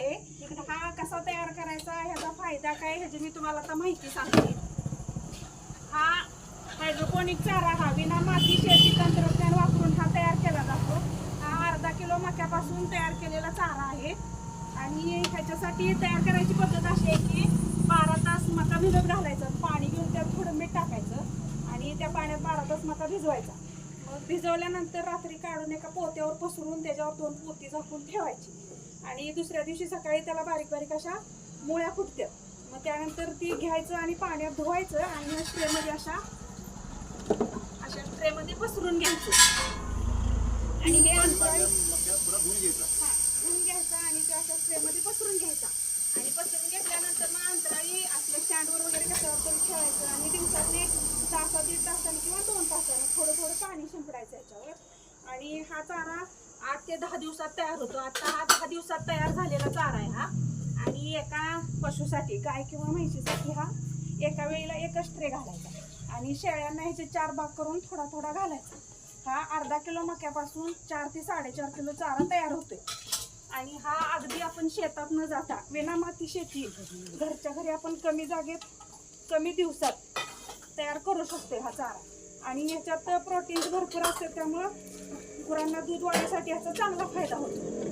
आहे. हा कसा तयार करायचा ह्याचा फायदा काय ह्याची मी तुम्हाला आता माहिती सांगते. हा हायड्रोपोनिक चारा हा विना माती शेती तंत्रज्ञान वापरून हा तयार केला जातो. हा अर्धा किलो मक्यापासून तयार केलेला चारा आहे. आणि ह्याच्यासाठी तयार करायची पद्धत अशी आहे की बारा तास मका भिजत घालायचं पाणी घेऊन त्यात थोडं मीठ टाकायचं आणि त्या पाण्यात बारा तास मका भिजवायचा. मग भिजवल्यानंतर रात्री काढून एका पोत्यावर पसरून त्याच्यावर दोन पोती झाकून ठेवायची. आणि दुसऱ्या दिवशी सकाळी त्याला बारीक बारीक अशा मुळ्या फुटतात मग त्यानंतर ती घ्यायचं आणि पाण्यात धुवायचं आणि या ट्रेमध्ये अशा अशा ट्रेमध्ये पसरून घ्यायचं. आणि हे धुवून घ्यायचा. आणि ते अशा ट्रेमध्ये पसरून घ्यायचा. आणि पसरून घेतल्यानंतर मग अंतराळी आपल्या स्टँडवर वगैरे कशावर तरी ठेवायचं आणि दिवसातले तासा दीड तासाने किंवा दोन तासाने थोडं थोडं पाणी शिंपडायचं याच्यावर. आणि हा चारा आठ ते दहा दिवसात तयार होतो. आता हा दहा दिवसात तयार झालेला चारा आहे हा. आणि एका पशुसाठी गाय किंवा म्हैशीसाठी हा एका वेळेला एकच ट्रे घालायचा. आणि शेळ्यांना ह्याचे चार भाग करून थोडा थोडा घालायचा. हा अर्धा किलो मक्यापासून चार ते साडेचार किलो चारा तयार होतोय. आणि हा अगदी आपण शेतात न जाता विना माती शेती घरच्या घरी आपण कमी जागेत कमी दिवसात तयार करू शकतो हा चारा. आणि ह्याच्यात प्रोटीन्स भरपूर असतात त्यामुळं गुरांना दूध वाढीसाठी याचा चांगला फायदा होतो.